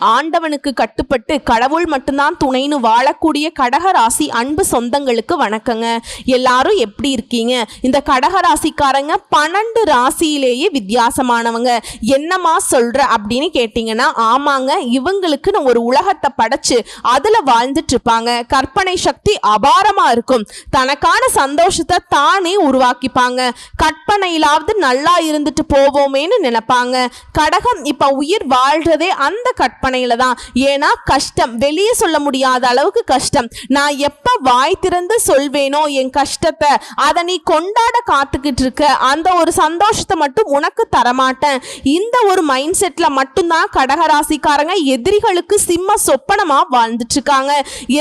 ஆண்டவனுக்கு கட்டுப்பட்டு கடவுள் மட்டும்தான் துணைன்னு வாழக்கூடிய கடகராசி அன்பு சொந்தங்களுக்கு வணக்கங்க. எல்லாரும் எப்படி இருக்கீங்க? இந்த கடகராசிக்காரங்க பன்னெண்டு ராசியிலேயே வித்தியாசமானவங்க. என்னம்மா சொல்ற அப்படின்னு கேட்டிங்கன்னா ஆமாங்க இவங்களுக்குன்னு ஒரு உலகத்தை படைச்சு அதுல வாழ்ந்துட்டு இருப்பாங்க கற்பனை சக்தி அபாரமா இருக்கும். தனக்கான சந்தோஷத்தை தானே உருவாக்கிப்பாங்க. கற்பனையிலாவது நல்லா இருந்துட்டு போவோமேன்னு நினைப்பாங்க. கடகம் இப்ப உயிர் வாழ்றதே அந்த கற்பனை அரண்மனையில தான். ஏன்னா கஷ்டம். வெளியே சொல்ல முடியாத அளவுக்கு கஷ்டம். நான் எப்ப வாய் திறந்து சொல்வேனோ என் கஷ்டத்தை அதை நீ கொண்டாட காத்துக்கிட்டு இருக்க அந்த ஒரு சந்தோஷத்தை மட்டும் உனக்கு தரமாட்டேன். இந்த ஒரு மைண்ட் செட்ல மட்டும்தான் கடகராசிக்காரங்க எதிரிகளுக்கு சிம்ம சொப்பனமா வாழ்ந்துட்டு இருக்காங்க.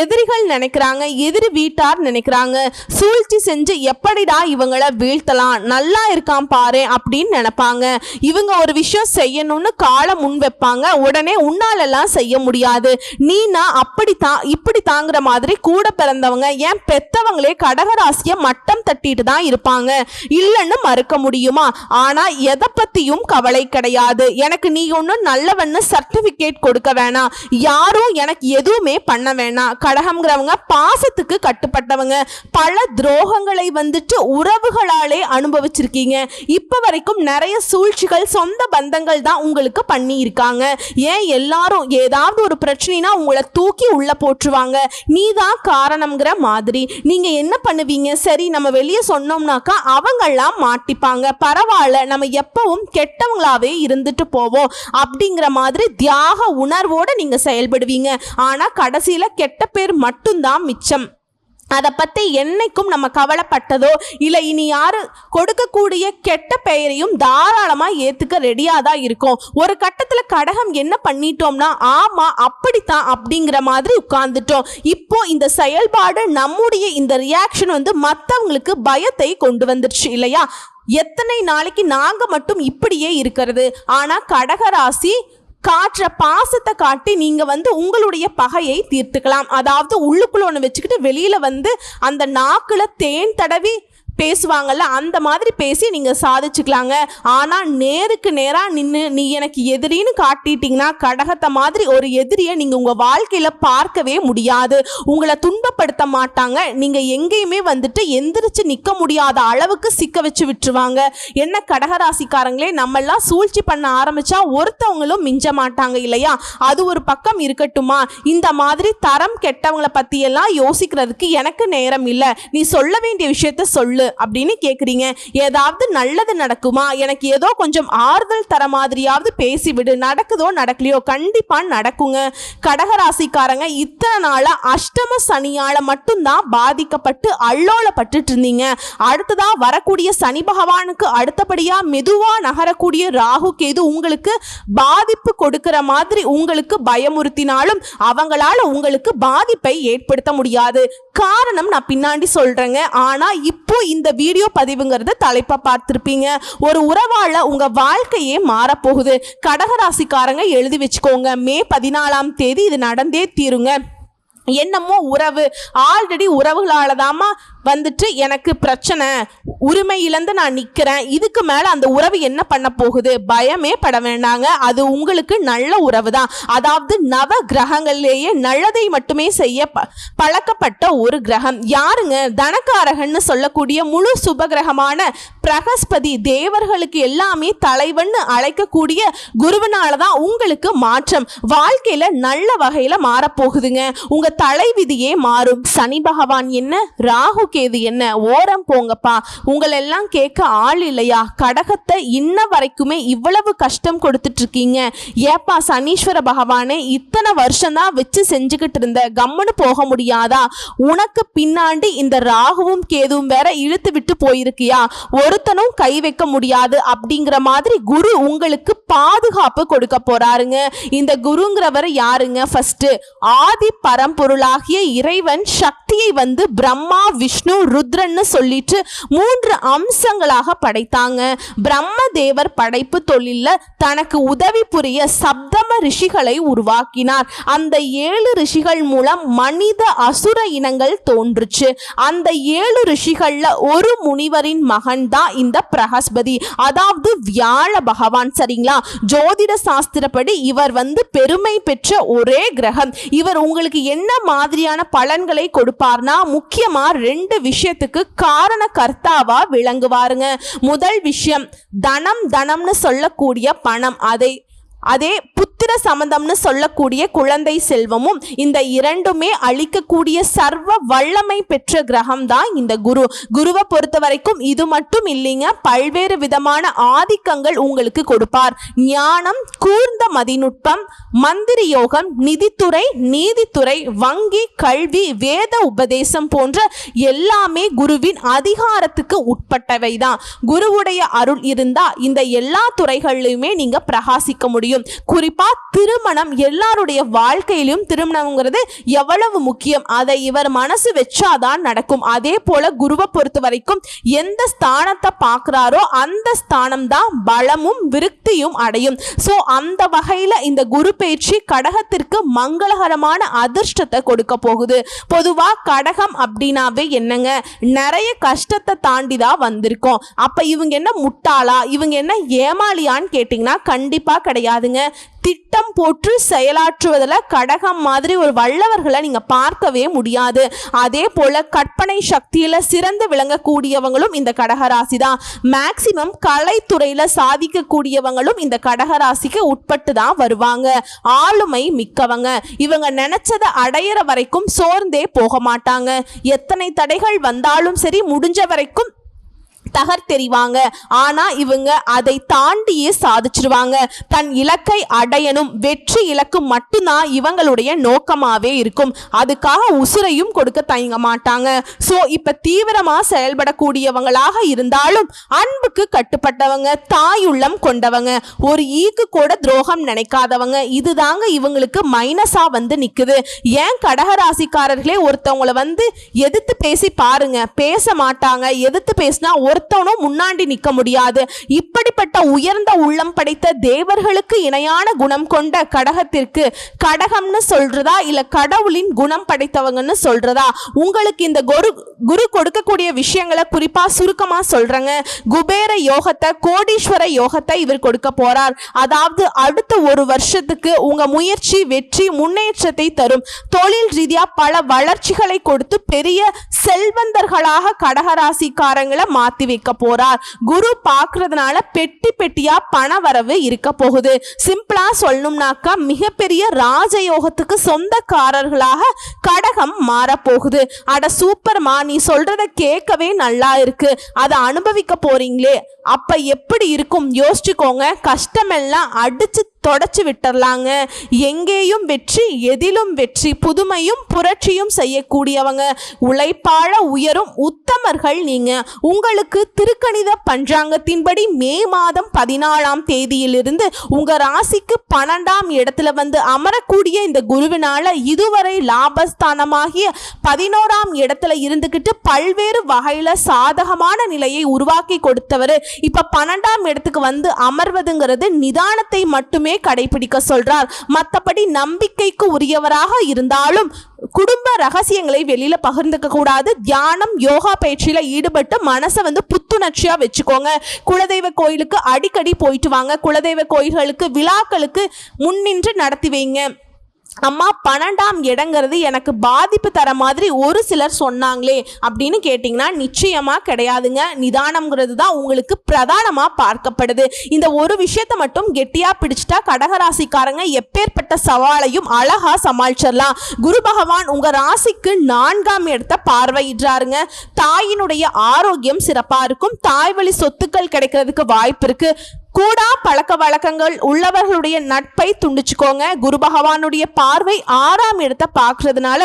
எதிரிகள் நினைக்கிறாங்க எதிரி வீட்டார் நினைக்கிறாங்க. சூழ்ச்சி செஞ்சு எப்படிடா இவங்கள வீழ்த்தலாம்? நல்லா இருக்கான் பாரு அப்படின்னு நினைப்பாங்க. இவங்க ஒரு விஷயம் செய்யணும்னு காலம் முன் வைப்பாங்க. உடனே எல்லாம் செய்ய முடியாது. நீ நான் அப்படித்தான் இப்படி தாங்குற மாதிரி கூட பிறந்தவங்க ஏன் பெத்தவங்களே கடகராசியை மட்டம் தட்டிட்டு தான் இருப்பாங்க. இல்லைன்னு மறுக்க முடியுமா? ஆனா எதை பத்தியும் கவலை கிடையாது. எனக்கு நீ ஒன்றும் நல்லவன்னு சர்டிபிகேட் கொடுக்க வேணாம். யாரும் எனக்கு எதுவுமே பண்ண வேணாம். கடகம்ங்கிறவங்க பாசத்துக்கு கட்டுப்பட்டவங்க. பல துரோகங்களை வந்துட்டு உறவுகளாலே அனுபவிச்சிருக்கீங்க. இப்போ வரைக்கும் நிறைய சூழ்ச்சிகள் சொந்த பந்தங்கள் தான் உங்களுக்கு பண்ணி இருக்காங்க ஏன் எல்லாரும் ஏதாவது ஒரு பிரச்சனைனா உங்களை தூக்கி உள்ள போட்டுருவாங்க நீ தான் காரணம்ங்கிற மாதிரி. நீங்க என்ன பண்ணுவீங்க? சரி நம்ம வெளியே சொன்னோம்னாக்கா அவங்கெல்லாம் மாட்டிப்பாங்க. பரவாயில்ல நம்ம எப்பவும் கெட்டவங்களாவே இருந்துட்டு போவோம். அப்படிங்கிற மாதிரி தியாக உணர்வோட நீங்க செயல்படுவீங்க. ஆனா கடைசியில கெட்ட பேர் மட்டும்தான் மிச்சம். அதை பற்றி என்னைக்கும் நம்ம கவலைப்பட்டதோ இல்லை இனி யாரு கொடுக்கக்கூடிய கெட்ட பெயரையும் தாராளமாக ஏற்றுக்க ரெடியாக தான் இருக்கும். ஒரு கட்டத்தில் கடகம் என்ன பண்ணிட்டோம்னா ஆமாம் அப்படித்தான் அப்படிங்கிற மாதிரி உட்கார்ந்துட்டோம். இப்போ இந்த செயல்பாடு நம்முடைய இந்த ரியாக்ஷன் வந்து மற்றவங்களுக்கு பயத்தை கொண்டு வந்துருச்சு இல்லையா? எத்தனை நாளைக்கு நாங்கள் மட்டும் இப்படியே இருக்கிறது? ஆனால் கடகராசி காட்டுற பாசத்தை காட்டி நீங்க வந்து உங்களுடைய பகையை தீர்த்துக்கலாம். அதாவது உள்ளுக்குள்ள ஒன்று வச்சுக்கிட்டு வெளியில வந்து அந்த நாக்குல தேன் தடவி பேசுவாங்கல்ல அந்த மாதிரி பேசி நீங்கள் சாதிச்சுக்கலாங்க. ஆனால் நேருக்கு நேராக நின்று நீ எனக்கு எதிரின்னு காட்டிட்டீங்கன்னா கடகத்தை மாதிரி ஒரு எதிரியை நீங்கள் உங்கள் வாழ்க்கையில் பார்க்கவே முடியாது. உங்களை துன்பப்படுத்த மாட்டாங்க. நீங்கள் எங்கேயுமே வந்துட்டு எந்திரிச்சு நிற்க முடியாத அளவுக்கு சிக்க வச்சு விட்டுருவாங்க. என்ன கடகராசிக்காரங்களே நம்மெல்லாம் சூழ்ச்சி பண்ண ஆரம்பிச்சா ஒருத்தவங்களும் மிஞ்ச மாட்டாங்க இல்லையா? அது ஒரு பக்கம் இருக்கட்டுமா? இந்த மாதிரி தரம் கெட்டவங்களை பற்றியெல்லாம் யோசிக்கிறதுக்கு எனக்கு நேரம் இல்லை. நீ சொல்ல வேண்டிய விஷயத்த சொல்லு. அப்படின்னு கேட்குறீங்க ஏதாவது நல்லது நடக்குமா? எனக்கு ஏதோ கொஞ்சம் ஆறுதல் தர மாதிரியாவது பேசிவிடு நடக்குதோ நடக்கலையோ கண்டிப்பாக நடக்குங்க. கடகராசிக்காரங்க இத்தனை நாளாக அஷ்டம சனியால மட்டும்தான் பாதிக்கப்பட்டு அல்லோலப்பட்டுட்டு இருந்தீங்க. அடுத்ததா வரக்கூடிய சனி பகவானுக்கு அடுத்தபடியா மெதுவா நகரக்கூடிய ராகு கேது உங்களுக்கு பாதிப்பு கொடுக்கிற மாதிரி உங்களுக்கு பயமுறுத்தினாலும் அவங்களால உங்களுக்கு பாதிப்பை ஏற்படுத்த முடியாது. காரணம் நான் பின்னாடி சொல்றேங்க. ஆனா இப்போ இந்த வீடியோ பதிவுங்கிறது தலைப்பை பார்த்துருப்பீங்க. ஒரு உறவால உங்க வாழ்க்கையே மாறப்போகுது. கடகராசிக்காரங்க எழுதி வச்சுக்கோங்க. மே பதினாலாம் தேதி இது நடந்தே தீருங்க. என்னமோ உறவு. ஆல்ரெடி உறவுகளால் தாமா வந்துட்டு எனக்கு பிரச்சனை. உரிமை இழந்து நான் நிற்கிறேன் இதுக்கு மேலே அந்த உறவு என்ன பண்ண போகுது? பயமே பட வேண்டாங்க. அது உங்களுக்கு நல்ல உறவு தான் அதாவது நவ கிரகங்கள்லேயே நல்லதை மட்டுமே செய்ய ப பழக்கப்பட்ட ஒரு கிரகம். யாருங்க? தனக்காரகன்னு சொல்லக்கூடிய முழு சுப கிரகமான பிரகஸ்பதி தேவர்களுக்கு எல்லாமே தலைவன் அழைக்கக்கூடிய குருவனால தான் உங்களுக்கு மாற்றம். வாழ்க்கையில நல்ல வகையில மாறப்போகுதுங்க. உங்க தலைவிதியே மாறும். சனி பகவான் என்ன? ராகு கேது என்ன? ஓரம் போங்கப்பா. உங்களெல்லாம் கேட்க ஆள் இல்லையா? கடகத்தை இன்ன வரைக்குமே இவ்வளவு கஷ்டம் கொடுத்துட்டு இருக்கீங்க ஏப்பா சனீஸ்வர பகவானே இத்தனை வருஷம்தான் வச்சு செஞ்சுக்கிட்டு இருந்த கம்முன்னு போக முடியாதா? உனக்கு பின்னாடி இந்த ராகுவும் கேதுவும் வேற இழுத்து விட்டு போயிருக்கியா? ஒரு ஒருத்தனும் கை வைக்க முடியாது அப்படிங்கிற மாதிரி குரு உங்களுக்கு பாதுகாப்பு கொடுக்க போறாருங்க. இந்த குருங்கிறவர் யாருங்க? ஃபர்ஸ்ட் ஆதி பரம்பொருளாகிய இறைவன் சக்தியை வந்து பிரம்மா விஷ்ணு ருத்ரன்னு சொல்லிட்டு மூன்று அம்சங்களாக படைத்தாங்க. பிரம்ம தேவர் படைப்பு தொழில்ல தனக்கு உதவி புரிய சப்த ரிஷிகளை உருவாக்கினார். அந்த ஏழு ரிஷிகள் மூலம் மனித அசுர இனங்கள் தோன்றுச்சு. அந்த ஏழு ரிஷிகள்ல ஒரு முனிவரின் மகன் தான் இந்த பிரகஸ்பதி. அதாவது வியாழ பகவான் சரிங்களா? ஜோதிட சாஸ்திரப்படி இவர் வந்து பெருமை பெற்ற ஒரே கிரகம். இவர் உங்களுக்கு என்ன மாதிரியான பலன்களை கொடுப்பார்னா முக்கியமா ரெண்டு விஷயத்துக்கு காரண கர்த்தாவா விளங்குவாருங்க. முதல் விஷயம் தனம் தனம்னு சொல்லக்கூடிய பணம். அதை அதே புத்திர சம்பந்தம்னு சொல்லக்கூடிய குழந்தை செல்வமும் இந்த இரண்டுமே அளிக்கக்கூடிய சர்வ வல்லமை பெற்ற கிரகம் தான் இந்த குரு. குருவை பொறுத்த வரைக்கும் இது மட்டும் இல்லைங்க பல்வேறு விதமான ஆதிக்கங்கள் உங்களுக்கு கொடுப்பார். ஞானம் கூர்ந்த மதிநுட்பம் மந்திரி யோகம் நிதித்துறை நீதித்துறை வங்கி கல்வி வேத உபதேசம் போன்ற எல்லாமே குருவின் அதிகாரத்துக்கு உட்பட்டவை தான் குருவுடைய அருள் இருந்தா இந்த எல்லா துறைகளிலுமே நீங்க பிரகாசிக்க முடியும். குறிப்பா திருமணம் எல்லாருடைய வாழ்க்கையிலும் திருமணம்ங்கிறது எவ்வளவு முக்கியம். அதை இவர் மனசு வச்சாதான் நடக்கும். அதே போல குருவை பொறுத்த வரைக்கும் எந்த ஸ்தானத்தை பார்க்குறாரோ அந்த ஸ்தானம் தான் பலமும் விருத்தியும் அடையும். ஸோ அந்த வகையில் இந்த குரு பயிற்சி கடகத்திற்கு மங்களகரமான அதிர்ஷ்டத்தை கொடுக்க போகுது. பொதுவாக கடகம் அப்படின்னாவே என்னங்க? நிறைய கஷ்டத்தை தாண்டி தான் வந்திருக்கோம். அப்போ இவங்க என்ன முட்டாளா? இவங்க என்ன ஏமாளியான்னு கேட்டிங்கன்னா கண்டிப்பாக கிடையாதுங்க திட்டம் போட்டு செயலாற்றுவதில் கடகம் மாதிரி ஒரு வல்லவர்களை நீங்கள் பார்க்கவே முடியாது. அதே போல் கற்பனை சக்தியில் சிறந்து விளங்கக்கூடியவங்களும் இந்த கடகராசி தான் மேக்சிமம் கலைத்துறையில் சாதிக்கக்கூடியவங்களும் இந்த கடகராசிக்கு உட்பட்டு தான் வருவாங்க. ஆளுமை மிக்கவங்க. இவங்க நினச்சதை அடையிற வரைக்கும் சோர்ந்தே போக மாட்டாங்க. எத்தனை தடைகள் வந்தாலும் சரி முடிஞ்ச வரைக்கும் தகர்த்தெறிவாங்க. ஆனா இவங்க அதை தாண்டியே சாதிச்சிருவாங்க. தன் இலக்கை அடையணும். வெற்றி இலக்கு மட்டும்தான் இவங்களுடைய நோக்கமாவே இருக்கும். அதுக்காக உசுரையும் கொடுக்க தயங்க மாட்டாங்க. ஸோ இப்ப தீவிரமா செயல்படக்கூடியவங்களாக இருந்தாலும் அன்புக்கு கட்டுப்பட்டவங்க தாயுள்ளம் கொண்டவங்க ஒரு ஈக்கு கூட துரோகம் நினைக்காதவங்க இதுதாங்க இவங்களுக்கு மைனஸா வந்து நிக்குது. ஏன் கடகராசிக்காரர்களே ஒருத்தவங்கள வந்து எதிர்த்து பேசி பாருங்க. பேச மாட்டாங்க. எதிர்த்து பேசினா ஒரு ஒருத்தனும் முன்னாடி நிற்க முடியாது. இப்படிப்பட்ட உயர்ந்த உள்ளம் படைத்த தேவர்களுக்கு இணையான குணம் கொண்ட கடகத்திற்கு கடகம்னு சொல்றதா? இல்ல கடவுளின் குணம் படைத்தவங்கன்னு சொல்றதா? உங்களுக்கு இந்த குரு குரு கொடுக்கக்கூடிய விஷயங்களை குறிப்பா சுருக்கமா சொல்றேங்க. குபேர யோகத்தை கோடீஸ்வர யோகத்தை இவர் கொடுக்க போறார். அதாவது அடுத்த ஒரு வருஷத்துக்கு உங்க முயற்சி வெற்றி முன்னேற்றத்தை தரும். தொழில் ரீதியா பல வளர்ச்சிகளை கொடுத்து பெரிய செல்வந்தர்களாக கடகராசிக்காரங்களை மாத்தி வைக்க போறார். குரு பாக்குறதுனால பெட்டி பெட்டியா பண வரவு இருக்க போகுது. சிம்பிளா சொல்லணும்னாக்கா மிகப்பெரிய ராஜயோகத்துக்கு சொந்தக்காரர்களாக கடகம் மாறப்போகுது அட சூப்பர்மா நீ சொல்றத கேட்கவே நல்லா இருக்கு. அதை அனுபவிக்க போறீங்களே. அப்ப எப்படி இருக்கும்? யோசிச்சுக்கோங்க. கஷ்டமெல்லாம் அடிச்சு தொடச்சி விட்டுறலாங்க. எங்கேயும் வெற்றி எதிலும் வெற்றி புதுமையும் புரட்சியும் செய்யக்கூடியவங்க. உழைப்பாழ உயரும் உத்தமர்கள் நீங்க. உங்களுக்கு திருக்கணித பஞ்சாங்கத்தின்படி மே மாதம் பதினாலாம் தேதியிலிருந்து உங்க ராசிக்கு பன்னெண்டாம் இடத்துல வந்து அமரக்கூடிய இந்த குருவினால இதுவரை லாபஸ்தானமாகிய பதினோராம் இடத்துல இருந்துக்கிட்டு பல்வேறு வகையில சாதகமான நிலையை உருவாக்கி கொடுத்தவர். இப்ப பன்னெண்டாம் இடத்துக்கு வந்து அமர்வதுங்கிறது நிதானத்தை மட்டுமே கடைபிடிக்க சொல்றார். மற்றபடி நம்பிக்கைக்கு உரியவராக இருந்தாலும் குடும்ப ரகசியங்களை வெளியில பகிர்ந்துக்க கூடாது. தியானம் யோகா பயிற்சியில ஈடுபட்டு மனசை வந்து புத்துணர்ச்சியா வச்சுக்கோங்க. குலதெய்வ கோயிலுக்கு அடிக்கடி போயிட்டு வாங்க. குலதெய்வ கோயில்களுக்கு விழாக்களுக்கு முன்னின்று நடத்தி வைங்க. அம்மா பன்னெண்டாம் இடங்கிறது எனக்கு பாதிப்பு தர மாதிரி ஒரு சிலர் சொன்னாங்களே அப்படின்னு கேட்டிங்கன்னா நிச்சயமாக கிடையாதுங்க. நிதானம்ங்கிறது தான் உங்களுக்கு பிரதானமாக பார்க்கப்படுது. இந்த ஒரு விஷயத்தை மட்டும் கெட்டியாக பிடிச்சிட்டா கடகராசிக்காரங்க எப்பேற்பட்ட சவாலையும் அழகாக சமாளிச்சிடலாம். குரு பகவான் உங்கள் ராசிக்கு நான்காம் இடத்தை பார்வையிடுறாருங்க. தாயினுடைய ஆரோக்கியம் சிறப்பாக இருக்கும். தாய் வழி சொத்துக்கள் கிடைக்கிறதுக்கு வாய்ப்பு இருக்குது கூடா பழக்க வழக்கங்கள் உள்ளவர்களுடைய நட்பை துண்டிச்சுக்கோங்க. குரு பகவானுடைய பார்வை ஆறாம் இடத்தை பார்க்கறதுனால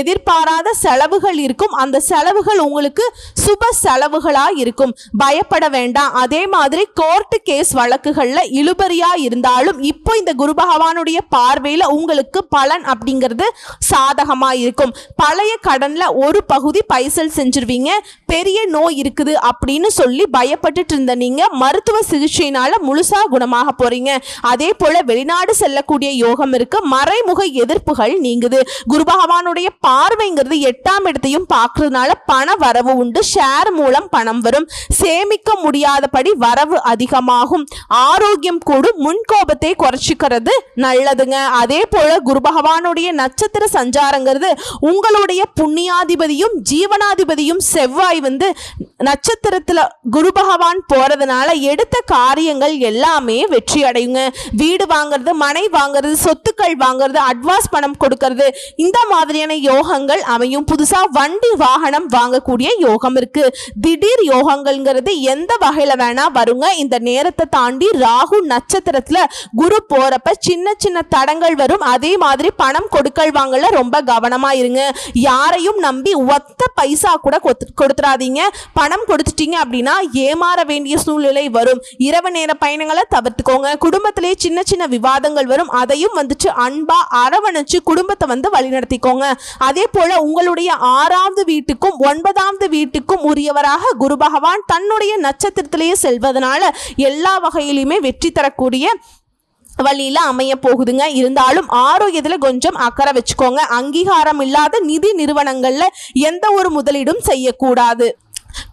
எதிர்பாராத செலவுகள் இருக்கும். அந்த செலவுகள் உங்களுக்கு சுப செலவுகளா இருக்கும். பயப்பட வேண்டாம். அதே மாதிரி கோர்ட்டு கேஸ் வழக்குகள்ல இழுபறியா இருந்தாலும் இப்போ இந்த குரு பகவானுடைய பார்வையில உங்களுக்கு பலன் அப்படிங்கிறது சாதகமா இருக்கும். பழைய கடன்ல ஒரு பகுதி பைசல் செஞ்சிருவீங்க. பெரிய நோய் இருக்குது அப்படின்னு சொல்லி பயப்பட்டுட்டு இருந்த நீங்க மருத்துவ சிகிச்சையினால முழுசா குணமாக போறீங்க. அதே போல வெளிநாடு செல்லக்கூடிய யோகம் இருக்கு. மறைமுக எதிர்ப்புகள் நீங்குது. குரு பகவானுடைய பார்வைங்கிறது எட்டாம் இடத்தையும் பார்க்கறதுனால பண வரவு உண்டு. ஷேர் மூலம் பணம் வரும். சேமிக்க முடியாதபடி வரவு அதிகமாகும். ஆரோக்கியம் கூடும். முன்கோபத்தை குறைச்சிக்கிறது நல்லதுங்க. அதே போல குரு பகவானுடைய நட்சத்திர சஞ்சாரங்கிறது உங்களுடைய புண்ணியாதிபதியும் ஜீவனாதிபதியும் செவ்வாய் வந்து நட்சத்திரத்துல குரு பகவான் போறதுனால எடுத்த காரியங்கள் எல்லாமே வெற்றி அடையுங்க. வீடு வாங்குறது மனை வாங்குறது சொத்துக்கள் வாங்குறது அட்வான்ஸ் பணம் கொடுக்கறது இந்த மாதிரியான யோகங்கள் அமையும். புதுசா வண்டி வாகனம் வாங்கக்கூடிய யோகம் இருக்கு. திடீர் யோகங்கள்ங்கிறது எந்த வகையில வேணா வருங்க. இந்த நேரத்தை தாண்டி ராகு நட்சத்திரத்துல குரு போறப்ப சின்ன சின்ன தடங்கள் வரும். அதே மாதிரி பணம் கொடுக்கல் வாங்கல ரொம்ப கவனமா இருங்க. யாரையும் நம்பி ஒத்த பைசா கூட கொத்து- கொடுத்துறாதீங்க. பணம் பணம் கொடுத்துட்டீங்க அப்படின்னா ஏமாற வேண்டிய சூழ்நிலை வரும். இரவு நேர பயணங்களை தவிர்த்துக்கோங்க. குடும்பத்திலே சின்ன சின்ன விவாதங்கள் வரும். அதையும் வந்துட்டு அன்பா அரவணைச்சு குடும்பத்தை வந்து வழிநடத்திக்கோங்க. அதே போல உங்களுடைய ஆறாவது வீட்டுக்கும் ஒன்பதாவது வீட்டுக்கும் உரியவராக குரு பகவான் தன்னுடைய நட்சத்திரத்திலேயே செல்வதனால எல்லா வகையிலுமே வெற்றி தரக்கூடிய வழியில் அமைய போகுதுங்க. இருந்தாலும் ஆரோக்கியத்தில் கொஞ்சம் அக்கறை வச்சுக்கோங்க. அங்கீகாரம் இல்லாத நிதி நிறுவனங்களில் எந்த ஒரு முதலீடும் செய்யக்கூடாது.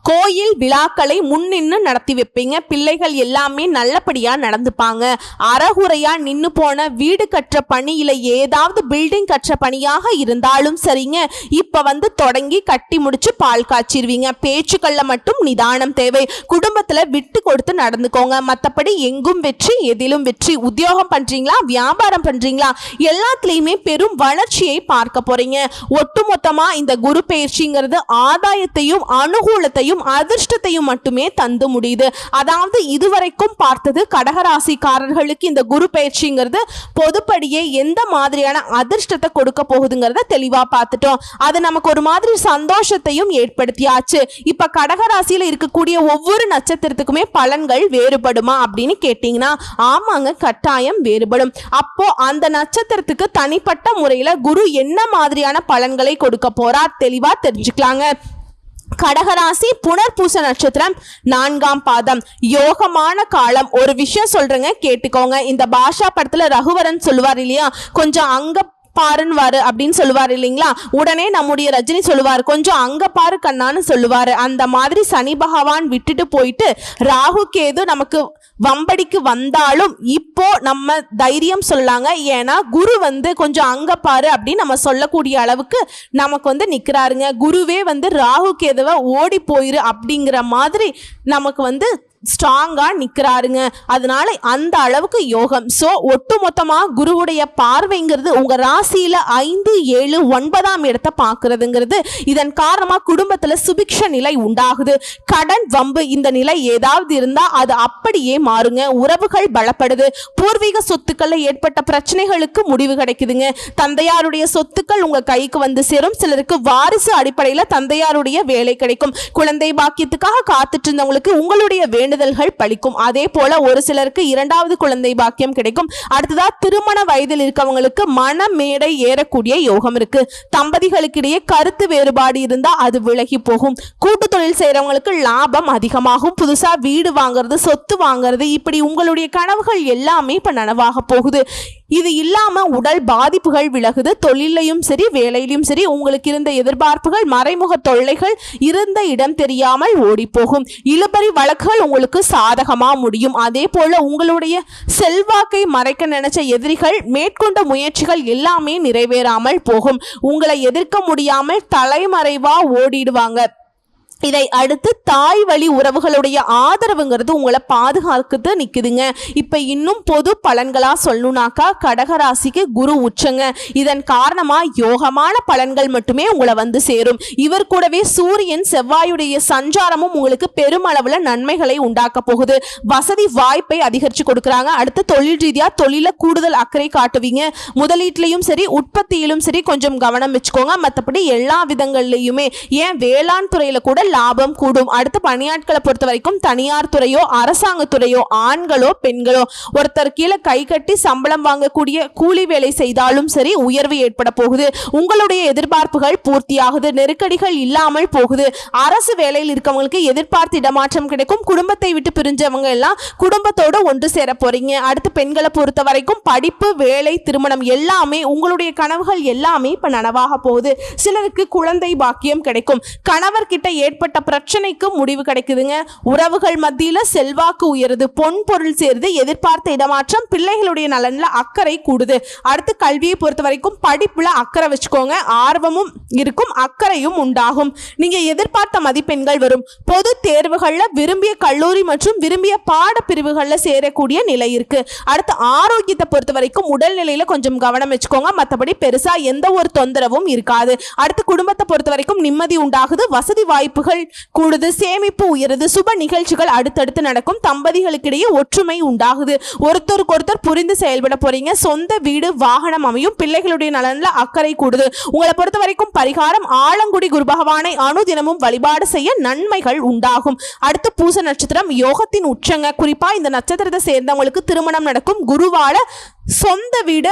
கோயில் விழாக்களை முன்னின்னு நடத்தி வைப்பீங்க. பிள்ளைகள் எல்லாமே நல்லபடியா நடந்துப்பாங்க. அறகுறையா நின்று போன வீடு கட்டுற பணியில ஏதாவது பில்டிங் கட்டுற பணியாக இருந்தாலும் சரிங்க. இப்ப வந்து தொடங்கி கட்டி முடிச்சு பால் காய்ச்சிருவீங்க. பேச்சுக்கள்ல மட்டும் நிதானம் தேவை. குடும்பத்துல விட்டு கொடுத்து நடந்துக்கோங்க. மத்தபடி எங்கும் வெற்றி எதிலும் வெற்றி. உத்தியோகம் பண்றீங்களா? வியாபாரம் பண்றீங்களா? எல்லாத்துலயுமே பெரும் வளர்ச்சியை பார்க்க போறீங்க. ஒட்டுமொத்தமா இந்த குரு பயிற்சிங்கிறது ஆதாயத்தையும் அனுகூலத்தையும் அதிர்ஷ்டத்தையும் மட்டுமே தந்து முடியுது. அதாவது இதுவரைக்கும் பார்த்தது கடகராசிக்காரர்களுக்கு இந்த குரு பயிற்சிங்கிறது பொதுப்படியே எந்த மாதிரியான அதிர்ஷ்டத்தை கொடுக்க போகுதுங்கிறத தெளிவாக பார்த்துட்டோம். அது நமக்கு ஒரு மாதிரி சந்தோஷத்தையும் ஏற்படுத்தியாச்சு. இப்போ கடகராசியில் இருக்கக்கூடிய ஒவ்வொரு நட்சத்திரத்துக்குமே பலன்கள் வேறுபடுமா அப்படின்னு கேட்டிங்கன்னா ஆமாங்க கட்டாயம் வேறுபடும். அப்போ அந்த நட்சத்திரத்துக்கு தனிப்பட்ட முறையில் குரு என்ன மாதிரியான பலன்களை கொடுக்க போறார் தெளிவாக தெரிஞ்சுக்கலாங்க. கடகராசி புனர்பூச நட்சத்திரம் நான்காம் பாதம். யோகமான காலம். ஒரு விஷயம் சொல்றேங்க கேட்டுக்கோங்க. இந்த பாஷா படத்துல ரகுவரன் சொல்லுவார் இல்லையா? கொஞ்சம் அங்க பாருன்னுவாரு அப்படின்னு சொல்லுவார் இல்லைங்களா? உடனே நம்முடைய ரஜினி சொல்லுவார் கொஞ்சம் அங்க பாரு கண்ணான்னு சொல்லுவார். அந்த மாதிரி சனி பகவான் விட்டுட்டு போயிட்டு ராகு கேது நமக்கு வம்படிக்கு வந்தாலும் இப்போ நம்ம தைரியம் சொல்லாங்க. ஏன்னா குரு வந்து கொஞ்சம் அங்க பாரு அப்படின்னு நம்ம சொல்லக்கூடிய அளவுக்கு நமக்கு வந்து நிக்கிறாருங்க. குருவே வந்து ராகு கேதுவை ஓடி போயிரு அப்படிங்கிற மாதிரி நமக்கு வந்து ஸ்ட்ராங்காக நிற்கிறாருங்க அதனால அந்த அளவுக்கு யோகம். ஸோ ஒட்டுமொத்தமாக குருவுடைய பார்வைங்கிறது உங்கள் ராசியில் ஐந்து ஏழு ஒன்பதாம் இடத்தை பார்க்கறதுங்கிறது இதன் காரணமாக குடும்பத்தில் சுபிக்ஷ நிலை உண்டாகுது. கடன் வம்பு இந்த நிலை ஏதாவது இருந்தால் அது அப்படியே மாறுங்க. உறவுகள் பலப்படுது. பூர்வீக சொத்துக்களில் ஏற்பட்ட பிரச்சனைகளுக்கு முடிவு கிடைக்குதுங்க. தந்தையாருடைய சொத்துக்கள் உங்கள் கைக்கு வந்து சேரும். சிலருக்கு வாரிசு அடிப்படையில் தந்தையாருடைய வேலை கிடைக்கும். குழந்தை பாக்கியத்துக்காக காத்துட்டு இருந்தவங்களுக்கு உங்களுடைய வேண்டுதல்கள் பழிக்கும் அதே போல ஒரு சிலருக்கு இரண்டாவது குழந்தை பாக்கியம் கிடைக்கும். அடுத்ததா திருமண வயதில் இருக்கவங்களுக்கு மன மேடை ஏறக்கூடிய யோகம் இருக்கு. தம்பதிகளுக்கிடையே கருத்து வேறுபாடு இருந்தா அது விலகி போகும். கூட்டு தொழில் செய்யறவங்களுக்கு லாபம் அதிகமாகும். புதுசா வீடு வாங்குறது சொத்து வாங்குறது இப்படி உங்களுடைய கனவுகள் எல்லாமே இப்ப நனவாக போகுது. இது இல்லாம உடல் பாதிப்புகள் விலகுது தொழிலையும் சரி வேலையிலும் சரி உங்களுக்கு இருந்த எதிர்பார்ப்புகள் மறைமுக தொல்லைகள் இருந்த இடம் தெரியாமல் ஓடி போகும் இழுபறி வழக்குகள் உங்களுக்கு சாதகமா முடியும். அதே போல உங்களுடைய செல்வாக்கை மறைக்க நினைச்ச எதிரிகள் மேற்கொண்ட முயற்சிகள் எல்லாமே நிறைவேறாமல் போகும். உங்களை எதிர்க்க முடியாமல் தலைமறைவா ஓடிடுவாங்க. இதை அடுத்து தாய் வழி உறவுகளுடைய ஆதரவுங்கிறது உங்களை பாதுகாக்குது நிற்குதுங்க இப்போ இன்னும் பொது பலன்களாக சொல்லணுனாக்கா கடகராசிக்கு குரு உச்சங்க. இதன் காரணமாக யோகமான பலன்கள் மட்டுமே உங்களை வந்து சேரும். இவர் கூடவே சூரியன் செவ்வாயுடைய சஞ்சாரமும் உங்களுக்கு பெருமளவில் நன்மைகளை உண்டாக்க போகுது. வசதி வாய்ப்பை அதிகரித்து கொடுக்குறாங்க. அடுத்து தொழில் ரீதியாக தொழில கூடுதல் அக்கறை காட்டுவீங்க. முதலீட்டிலையும் சரி உற்பத்தியிலும் சரி கொஞ்சம் கவனம் வச்சுக்கோங்க. மற்றபடி எல்லா விதங்கள்லையுமே ஏன் வேளாண் துறையில் கூட லாபம் கூடும். அடுத்து பணியாட்களை பொறுத்த வரைக்கும் தனியார் துறையோ அரசாங்கத்துறையோ ஆண்களோ பெண்களோ. ஒருத்தர் கீழே கை கட்டி சம்பளம் வாங்கக்கூடிய கூலி வேலை செய்தாலும் சரி உயர்வு ஏற்பட போகுது. உங்களுடைய எதிர்பார்ப்புகள் பூர்த்தியாகுது. நெருக்கடிகள் இல்லாமல் போகுது. அரசு வேலையில் இருக்கவங்களுக்கு எதிர்பார்த்து இடமாற்றம் கிடைக்கும். குடும்பத்தை விட்டு பிரிஞ்சவங்க எல்லாம் குடும்பத்தோட ஒன்று சேர போறீங்க. அடுத்து பெண்களை பொறுத்த வரைக்கும் படிப்பு வேலை திருமணம் எல்லாமே உங்களுடைய கனவுகள் எல்லாமே இப்ப நனவாக போகுது. சிலருக்கு குழந்தை பாக்கியம் கிடைக்கும். கணவர்கிட்ட ஏற்பட்ட பிரச்சனைக்கு முடிவு கிடைக்குதுங்க. உறவுகள் மத்தியில செல்வாக்கு உயருது. பொன் பொருள் சேருது. எதிர்பார்த்த இடமாற்றம் பிள்ளைகளுடைய நலன்ல அக்கறை கூடுது. அடுத்து கல்வியை பொறுத்த வரைக்கும் படிப்புல அக்கறை வச்சுக்கோங்க. ஆர்வமும் இருக்கும் அக்கறையும் உண்டாகும். நீங்க எதிர்பார்த்த மதிப்பெண்கள் வரும். பொது தேர்வுகள்ல விரும்பிய கல்லூரி மற்றும் விரும்பிய பாட பிரிவுகள்ல சேரக்கூடிய நிலை இருக்கு. அடுத்து ஆரோக்கியத்தை பொறுத்த வரைக்கும் உடல்நிலையில கொஞ்சம் கவனம் வச்சுக்கோங்க. மற்றபடி பெருசா எந்த ஒரு தொந்தரவும் இருக்காது. அடுத்து குடும்பத்தை பொறுத்த வரைக்கும் நிம்மதி உண்டாகுது. வசதி வாய்ப்புகள் கூடுது சேமிப்பு உயருது சுப நிகழ்ச்சிகள் அடுத்தடுத்து நடக்கும். தம்பதிகளுக்கிடையே ஒற்றுமை உண்டாகுது. ஒருத்தருக்கு ஒருத்தர் புரிந்து செயல்பட போறீங்க. சொந்த வீடு வாகனம் அமையும். பிள்ளைகளுடைய நலன்ல அக்கறை கூடுது. உங்களை பொறுத்த வரைக்கும் பரிகாரம் ஆலங்குடி குரு பகவானை அணுதினமும் வழிபாடு செய்ய நன்மைகள் உண்டாகும். அடுத்து பூச நட்சத்திரம் யோகத்தின் உச்சங்க. குறிப்பா இந்த நட்சத்திரத்தை சேர்ந்தவங்களுக்கு திருமணம் நடக்கும். குருவால சொந்த வீடு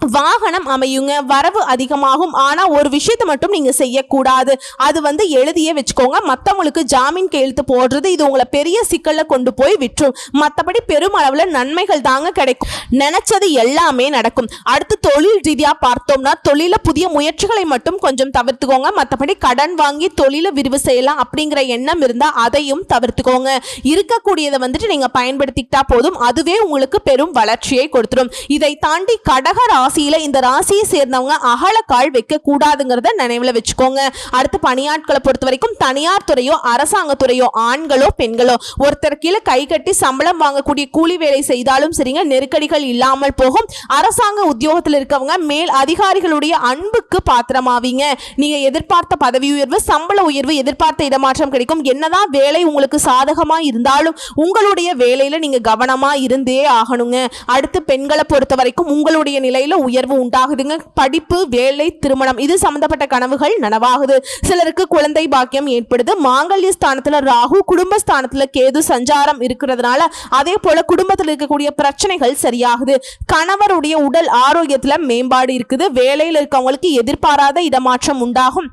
வாகனம் அமையுங்க வரவு அதிகமாகும். ஆனால் ஒரு விஷயத்தை மட்டும் நீங்கள் செய்யக்கூடாது. அது வந்து எழுதியே வச்சுக்கோங்க. மற்றவங்களுக்கு ஜாமீன் கையெழுத்து போடுறது இது உங்களை பெரிய சிக்கலில் கொண்டு போய் விட்டுரும். மற்றபடி பெருமளவில் நன்மைகள் தாங்க கிடைக்கும். நினைச்சது எல்லாமே நடக்கும். அடுத்து தொழில் ரீதியாக பார்த்தோம்னா தொழில புதிய முயற்சிகளை மட்டும் கொஞ்சம் தவிர்த்துக்கோங்க. மற்றபடி கடன் வாங்கி தொழிலை விரிவு செய்யலாம் அப்படிங்கிற எண்ணம் இருந்தால் அதையும் தவிர்த்துக்கோங்க. இருக்கக்கூடியதை வந்துட்டு நீங்கள் பயன்படுத்திக்கிட்டா போதும். அதுவே உங்களுக்கு பெரும் வளர்ச்சியை கொடுத்துரும். இதை தாண்டி கடக ராசியில இந்த ராசியை சேர்ந்தவங்க அகலக்கால் வைக்க கூடாதுங்கிறத நினைவுல வச்சுக்கோங்க. அடுத்து பணியாட்களை பொறுத்த வரைக்கும் தனியார் துறையோ அரசாங்கத்துறையோ ஆண்களோ பெண்களோ ஒருத்தர் கீழே கை கட்டி சம்பளம் வாங்கக்கூடிய கூலி வேலை செய்தாலும் சரிங்க நெருக்கடிகள் இல்லாமல் போகும். அரசாங்க உத்தியோகத்தில் இருக்கவங்க மேல் அதிகாரிகளுடைய அன்புக்கு பாத்திரமாவீங்க. நீங்க எதிர்பார்த்த பதவி உயர்வு சம்பள உயர்வு எதிர்பார்த்த இடமாற்றம் கிடைக்கும். என்னதான் வேலை உங்களுக்கு சாதகமா இருந்தாலும் உங்களுடைய வேலையில நீங்க கவனமா இருந்தே ஆகணுங்க. அடுத்து பெண்களை பொறுத்த வரைக்கும் உங்களுடைய நிலையில உயர்வு உண்டாகுதுங்க. படிப்பு வேலை திருமணம் இது சம்பந்தப்பட்ட கனவுகள் நனவாகுது. சிலருக்கு குழந்தை பாக்கியம் ஏற்படுது. மாங்கல்ய ஸ்தானத்துல ராகு குடும்பஸ்தானத்துல கேது சஞ்சாரம் இருக்கிறதுனால அதே போல குடும்பத்தில் இருக்கக்கூடிய பிரச்சனைகள் சரியாகுது. கணவருடைய உடல் ஆரோக்கியத்துல மேம்பாடு இருக்குது. வேலையில் இருக்கவங்களுக்கு எதிர்பாராத இடமாற்றம் உண்டாகும்.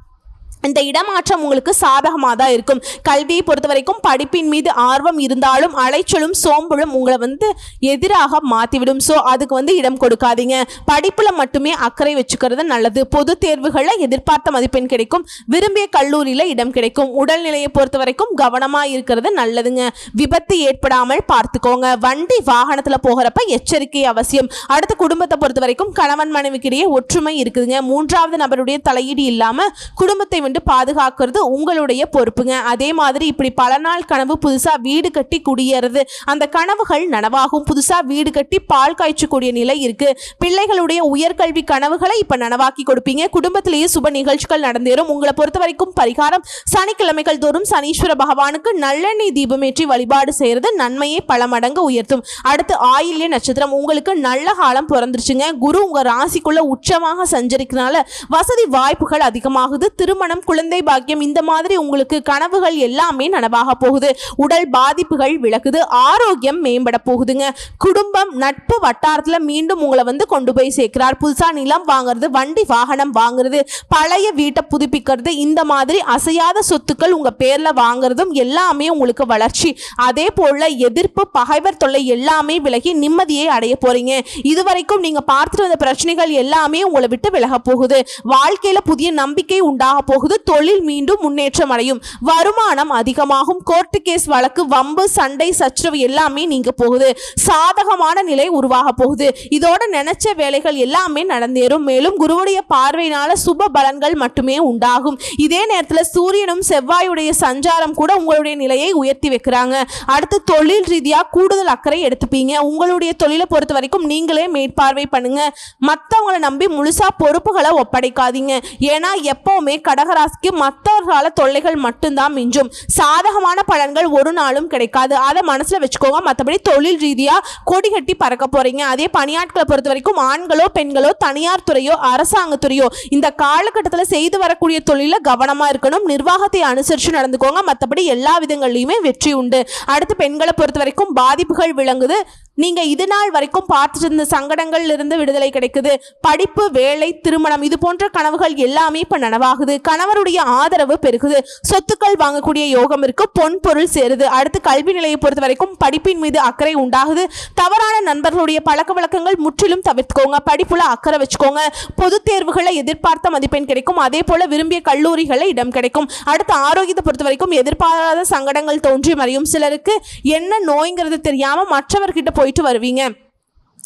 இந்த இடமாற்றம் உங்களுக்கு சாதகமாக தான் இருக்கும். கல்வியை பொறுத்த வரைக்கும் படிப்பின் மீது ஆர்வம் இருந்தாலும் அலைச்சலும் சோம்பலும் உங்களை வந்து எதிராக மாற்றிவிடும் ஸோ அதுக்கு வந்து இடம் கொடுக்காதீங்க. படிப்பில் மட்டுமே அக்கறை வச்சுக்கிறது நல்லது. பொது தேர்வுகளில் எதிர்பார்த்த மதிப்பெண் கிடைக்கும். விரும்பிய கல்லூரியில் இடம் கிடைக்கும். உடல்நிலையை பொறுத்த வரைக்கும் கவனமாக இருக்கிறது நல்லதுங்க. விபத்து ஏற்படாமல் பார்த்துக்கோங்க. வண்டி வாகனத்தில் போகிறப்ப எச்சரிக்கை அவசியம். அடுத்து குடும்பத்தை பொறுத்த வரைக்கும் கணவன் மனைவிக்கிடையே ஒற்றுமை இருக்குதுங்க. மூன்றாவது நபருடைய தலையீடு இல்லாமல் குடும்பத்தை வந்து பாதுகாக்கிறது உங்களுடைய பொறுப்புங்க. அதே மாதிரி இப்படி பல நாள் கனவு புதுசாக வீடு கட்டி குடியேறது அந்த கனவுகள் நனவாகும். புதுசாக வீடு கட்டி பால் காய்ச்சக்கூடிய நிலை இருக்கு. பிள்ளைகளுடைய உயர்கல்வி கனவுகளை இப்போ நனவாக்கி கொடுப்பீங்க. குடும்பத்திலேயே சுப நிகழ்ச்சிகள் நடந்தேறும். உங்களை பொறுத்த வரைக்கும் பரிகாரம் சனிக்கிழமைகள் தோறும் சனீஸ்வர பகவானுக்கு நல்லெண்ணெய் தீபமேற்றி வழிபாடு செய்யறது நன்மையை பல மடங்கு உயர்த்தும். அடுத்து ஆயில்ய நட்சத்திரம். உங்களுக்கு நல்ல காலம் பிறந்துருச்சுங்க. குரு உங்க ராசிக்குள்ள உச்சமாக சஞ்சரிக்கிறனால வசதி வாய்ப்புகள் அதிகமாகுது. திருமணம் குழந்தை பாக்கியம் இந்த மாதிரி உங்களுக்கு கனவுகள் எல்லாமே நனவாக போகுது. உடல் பாதிப்புகள் விலகுது. ஆரோக்கியம் மேம்பட போகுதுங்க. குடும்பம் நட்பு வட்டாரத்தில் மீண்டும் உங்களை வந்து கொண்டு போய் சேர்க்கிறார். புதுசாக நிலம் வாங்குறது வண்டி வாகனம் வாங்குறது பழைய வீட்டை புதுப்பிக்கிறது இந்த மாதிரி அசையாத சொத்துக்கள் உங்கள் பேரில் வாங்குறதும் எல்லாமே உங்களுக்கு வளர்ச்சி. அதே போல எதிர்ப்பு பகைவர் தொல்லை எல்லாமே விலகி நிம்மதியை அடைய போறீங்க. இதுவரைக்கும் நீங்க பார்த்துட்டு வந்த பிரச்சனைகள் எல்லாமே உங்களை விட்டு விலக போகுது. வாழ்க்கையில புதிய நம்பிக்கை உண்டாக போகுது. போது தொழில் மீண்டும் முன்னேற்றம் அடையும். வருமானம் அதிகமாகும். கோர்ட்டு கேஸ் வழக்கு வம்பு சண்டை சச்சரவு எல்லாமே நீங்க போகுது. சாதகமான நிலை உருவாக போகுது. இதோட நினைச்ச வேலைகள் எல்லாமே நடந்தேறும். மேலும் குருவுடைய பார்வையினால சுப பலன்கள் மட்டுமே உண்டாகும். இதே நேரத்தில் சூரியனும் செவ்வாயுடைய சஞ்சாரம் கூட உங்களுடைய நிலையை உயர்த்தி வைக்கிறாங்க. அடுத்து தொழில் ரீதியாக கூடுதல் அக்கறை எடுத்துப்பீங்க. உங்களுடைய தொழிலை பொறுத்த வரைக்கும் நீங்களே மேற்பார்வை பண்ணுங்க. மற்றவங்களை நம்பி முழுசா பொறுப்புகளை ஒப்படைக்காதீங்க. ஏன்னா எப்பவுமே ராசிக்கு மற்றவர்களால் தொல்லைகள் மட்டும்தான் மிஞ்சும். சாதகமான பலன்கள் ஒரு நாளும் கிடைக்காது. அதை மனசில் வச்சுக்கோங்க. மற்றபடி தொழில் ரீதியாக கொடி கட்டி பறக்க போறீங்க. அதே பணியாட்களை பொறுத்த வரைக்கும் ஆண்களோ பெண்களோ தனியார் துறையோ அரசாங்கத்துறையோ இந்த காலகட்டத்தில் செய்து வரக்கூடிய தொழிலில் கவனமாக இருக்கணும். நிர்வாகத்தை அனுசரித்து நடந்துக்கோங்க. மற்றபடி எல்லா விதங்கள்லையுமே வெற்றி உண்டு. அடுத்து பெண்களை பொறுத்த வரைக்கும் பாதிப்புகள் விளங்குது. நீங்க இது நாள் வரைக்கும் பார்த்துட்டு இருந்த சங்கடங்கள்ல இருந்து விடுதலை கிடைக்குது. படிப்பு வேலை திருமணம் இது போன்ற கனவுகள் எல்லாமே இப்ப நனவாகுது. கணவருடைய ஆதரவு பெருகுது. சொத்துக்கள் வாங்கக்கூடிய யோகம் இருக்கு. பொன் பொருள் சேருது. அடுத்து கல்வி நிலையை பொறுத்த வரைக்கும் படிப்பின் மீது அக்கறை உண்டாகுது. தவறான நண்பர்களுடைய பழக்க வழக்கங்கள் முற்றிலும் தவிர்த்துக்கோங்க. படிப்புல அக்கறை வச்சுக்கோங்க. பொது தேர்வுகளை எதிர்பார்த்த மதிப்பெண் கிடைக்கும். அதே போல விரும்பிய கல்லூரிகளை இடம் கிடைக்கும். அடுத்து ஆரோக்கியத்தை பொறுத்த வரைக்கும் எதிர்பாராத சங்கடங்கள் தோன்றி மறையும். சிலருக்கு என்ன நோய்ங்கிறது தெரியாம மற்றவர்கிட்ட போய் போயிட்டு வருவீங்க.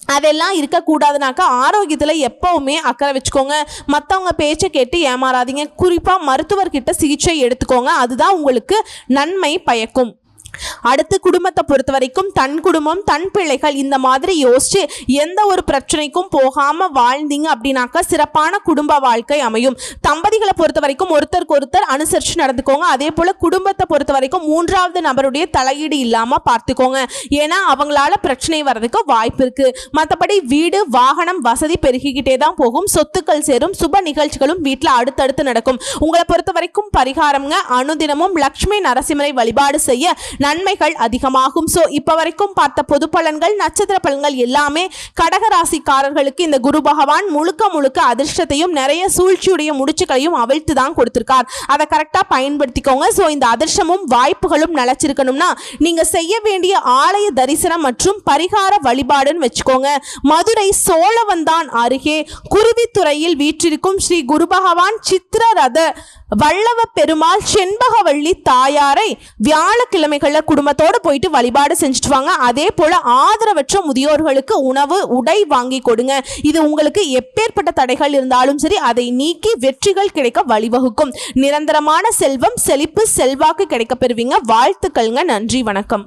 அதெல்லாம் இருக்கக்கூடாதுனாக்கா ஆரோக்கியத்தில் எப்போவுமே அக்கறை வச்சுக்கோங்க. மற்றவங்க பேச்சை கேட்டு ஏமாறாதீங்க. குறிப்பாக மருத்துவர்கிட்ட சிகிச்சை எடுத்துக்கோங்க. அதுதான் உங்களுக்கு நன்மை பயக்கும். அடுத்து குடும்பத்தை பொறுத்த வரைக்கும் தன் குடும்பம் தன் பிள்ளைகள் இந்த மாதிரி யோசிச்சு எந்த ஒரு பிரச்சனைக்கும் போகாம வாழ்ந்தீங்க அப்படின்னாக்கா சிறப்பான குடும்ப வாழ்க்கை அமையும். தம்பதிகளை பொறுத்த வரைக்கும் ஒருத்தருக்கு ஒருத்தர் அனுசரித்து நடந்துக்கோங்க. அதே போல குடும்பத்தை பொறுத்த வரைக்கும் மூன்றாவது நபருடைய தலையீடு இல்லாம பார்த்துக்கோங்க. ஏன்னா அவங்களால பிரச்சனை வர்றதுக்கு வாய்ப்பு இருக்கு. மற்றபடி வீடு வாகனம் வசதி பெருகிக்கிட்டே தான் போகும். சொத்துக்கள் சேரும். சுப நிகழ்ச்சிகளும் வீட்டில் அடுத்தடுத்து நடக்கும். உங்களை பொறுத்த வரைக்கும் பரிகாரம்ங்க. அனுதினமும் லக்ஷ்மி நரசிம்மரை வழிபாடு செய்ய நன்மைகள் அதிகமாகும். ஸோ இப்போ வரைக்கும் பார்த்த பொது பலன்கள் நட்சத்திர பலன்கள் எல்லாமே கடகராசிக்காரர்களுக்கு இந்த குரு பகவான் முழுக்க முழுக்க அதிர்ஷ்டத்தையும் நிறைய சூழ்ச்சியுடைய முடிச்சுகளையும் அவிழ்த்து தான் கொடுத்துருக்கார். அதை கரெக்டாக பயன்படுத்திக்கோங்க. ஸோ இந்த அதிர்ஷ்டமும் வாய்ப்புகளும் நிலச்சிருக்கணும்னா நீங்கள் செய்ய வேண்டிய ஆலய தரிசனம் மற்றும் பரிகார வழிபாடுன்னு வச்சுக்கோங்க. மதுரை சோழவந்தான் அருகே குருவித்துறையில் வீற்றிருக்கும் ஸ்ரீ குரு பகவான் சித்திரரத வல்லவ பெருமாள் செண்பகவள்ளி தாயாரை வியாழக்கிழமைகள்ல குடும்பத்தோடு போயிட்டு வழிபாடு செஞ்சுட்டு வாங்க. அதே போல ஆதரவற்ற முதியோர்களுக்கு உணவு உடை வாங்கி கொடுங்க. இது உங்களுக்கு எப்பேற்பட்ட தடைகள் இருந்தாலும் சரி அதை நீக்கி வெற்றிகள் கிடைக்க வழிவகுக்கும். நிரந்தரமான செல்வம் செழிப்பு செல்வாக்கு கிடைக்க பெறுவீங்க வாழ்த்துக்கள்ங்க. நன்றி வணக்கம்.